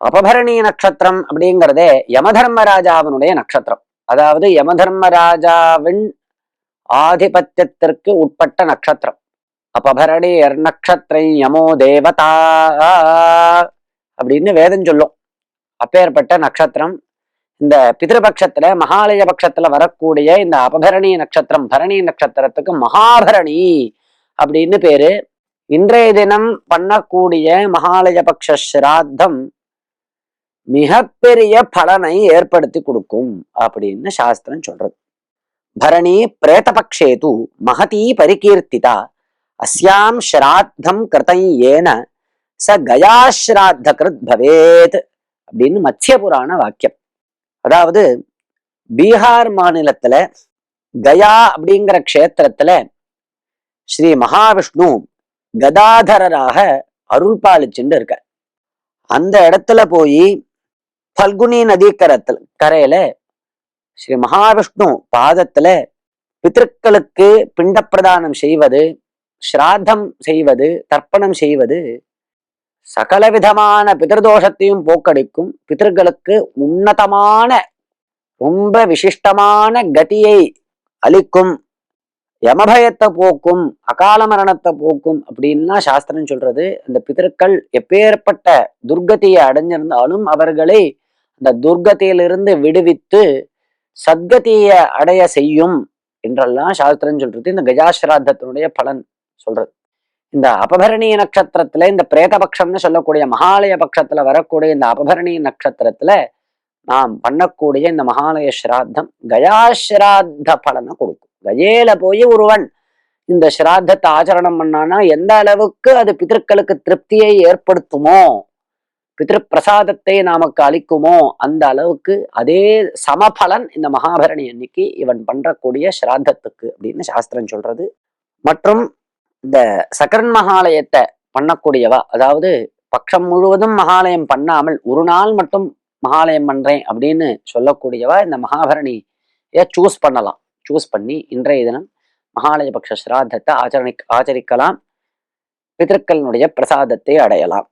அபபரணி நட்சத்திரம் அப்படிங்கிறதே யமதர்மராஜாவினுடைய நட்சத்திரம். அதாவது யமதர்மராஜாவின் ஆதிபத்தியத்திற்கு உட்பட்ட நட்சத்திரம். அபபரணி நட்சத்திரம் யமோ தேவதா அப்படின்னு வேதம் சொல்லும். அப்பேற்பட்ட நட்சத்திரம். இந்த பிதிருபக்ஷத்துல மகாலய பட்சத்துல வரக்கூடிய இந்த அபபரணி நட்சத்திரம் பரணி நட்சத்திரத்துக்கு மகாபரணி அப்படின்னு பேரு இன்றைய தினம் பண்ணக்கூடிய மகாலய பக்ஷ சிராத்தம் மிகப்பெரிய பலனை ஏற்படுத்தி கொடுக்கும் அப்படின்னு சாஸ்திரம் சொல்றது. பரணி பிரேதபக்ஷேது மகதி பரிகீர்த்திதா அஸ்யாம் ஸ்ராத்தம் கிருதம் ஏன ச கயாஸ்ராத்த கிருத் பவேத் அப்படின்னு மத்திய புராண வாக்கியம். அதாவது பீகார் மாநிலத்துல கயா அப்படிங்கிற க்ஷேத்திரத்துல ஸ்ரீ மகாவிஷ்ணு கதாதரராக அருள் பாலிச்சுட்டு இருக்க அந்த இடத்துல போய் பல்குனி நதிக்கரத்துல கரையில ஸ்ரீ மகாவிஷ்ணு பாதத்துல பித்திருக்களுக்கு பிண்ட பிரதானம் செய்வது ஸ்ராத்தம் செய்வது தர்ப்பணம் செய்வது சகல விதமான பிதிர்தோஷத்தையும் போக்கடிக்கும் பிதர்களுக்கு உன்னதமான ரொம்ப விசிஷ்டமான கதியை அளிக்கும் யமபயத்தை போக்கும் அகால மரணத்தை போக்கும் அப்படின்லாம் சாஸ்திரம் சொல்றது அந்த பிதர்கள் எப்பேற்பட்ட துர்கதியை அடைஞ்சிருந்தாலும் அவர்களை அந்த துர்கத்தையிலிருந்து விடுவித்து சத்கதியை அடைய செய்யும் என்றெல்லாம் சாஸ்திரம் சொல்றது. இந்த கஜாசிராத்தத்தினுடைய பலன் சொல்றது. இந்த அபபரணி நட்சத்திரத்துல இந்த பிரேதபக்ஷம்னு சொல்லக்கூடிய மகாலய பட்சத்துல வரக்கூடிய இந்த அபபரணி நட்சத்திரத்துல நாம் பண்ணக்கூடிய இந்த மகாலய ஸ்ராத்தம் கயாஸ்ராத்த பலனை கொடுக்கும். கஜேல போய் ஒருவன் இந்த ஸ்ராத்தத்தை ஆச்சரணம் பண்ணானா எந்த அளவுக்கு அது பிதற்களுக்கு திருப்தியை ஏற்படுத்துமோ பிதிருப்பிரசாதத்தை நமக்கு அளிக்குமோ அந்த அளவுக்கு அதே சமபலன் இந்த மகாபரணி அன்னைக்கு இவன் பண்றக்கூடிய ஸ்ராத்தத்துக்கு அப்படின்னு சாஸ்திரம் சொல்றது. மற்றும் இந்த சக்கரன் மகாலயத்தை பண்ணக்கூடியவா அதாவது பட்சம் முழுவதும் மகாலயம் பண்ணாமல் ஒரு நாள் மட்டும் மகாலயம் பண்றேன் அப்படின்னு சொல்லக்கூடியவா இந்த மகாபரணியை சூஸ் பண்ணலாம். சூஸ் பண்ணி இன்றைய தினம் மகாலய பக்ஷ சிராத்தத்தை ஆச்சரணி ஆச்சரிக்கலாம். பிதற்களினுடைய பிரசாதத்தை அடையலாம்.